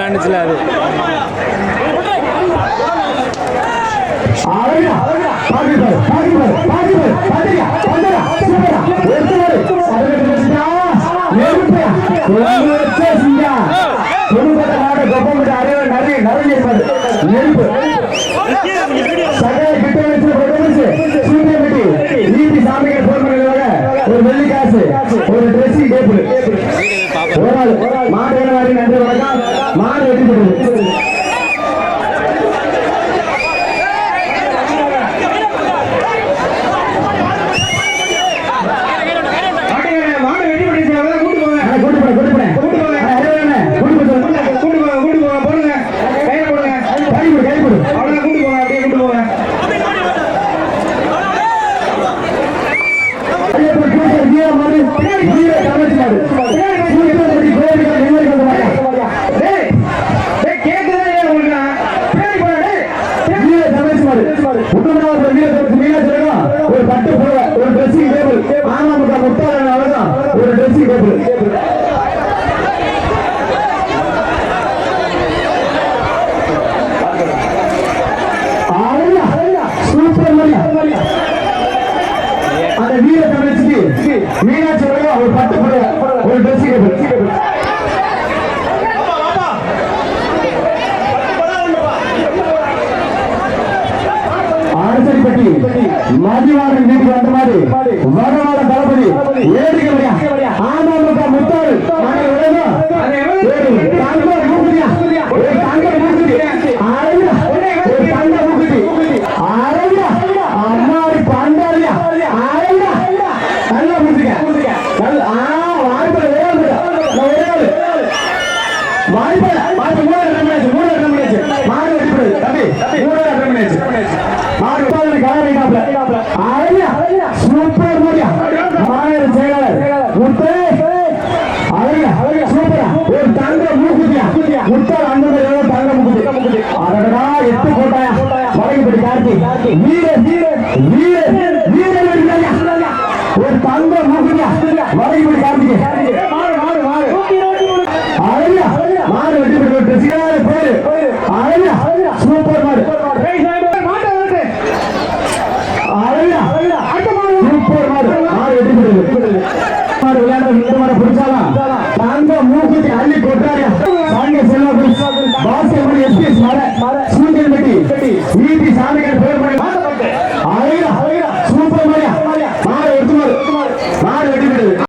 வந்துச்சுல அது. ஒரு வெள்ளி காசு ஒரு ட்ரெஸ்ஸிங் டேபிள் ஒரு ஆள். மாடு என்ன மாதிரி நன்றி வணக்கம். மாடு வெட்டி தமிழ் மாடு. உத்தமனாபுரம் மீனாட்சி ரகம், ஒரு பட்டு புடவை, ஒரு dressing table. ஆனாமுக்கா முத்தாளன் அழகா, ஒரு dressing table. அந்த மீனாட்சி ஒரு பட்டு புடவை, மதிவாரன் வீட்டுக்கு வந்த மாதிரி வடவாட தளபதி ஏடிக்கலையா ஆமாமுக முத்தாள். அம்மாடி பண்டாரியா? நல்லா ஆ வாய்ப்பு வாய்ப்பு. வாய்ப்பு மூணு ரமணாச்சு மூணு ரமணாச்சு மாடு மாடு அழகா சூப்பர் முடியா. மாநில செயலாளர் முத்து. அழகா சூப்பரா. ஒரு தங்க மூக்குதியா முத்தால் அந்த மாதிரி தங்க மூக்குதி அடடா எட்டு கோட்டாயா வடகுப்படி கார்த்தி. வீர வீர வீர வீர வெடிக்காயா ஒரு தங்க மூக்குதியா வடகுப்படி கார்த்திகை மாடு மாடு மாடு அழகா மாடு வெட்டி போட்டு அழகா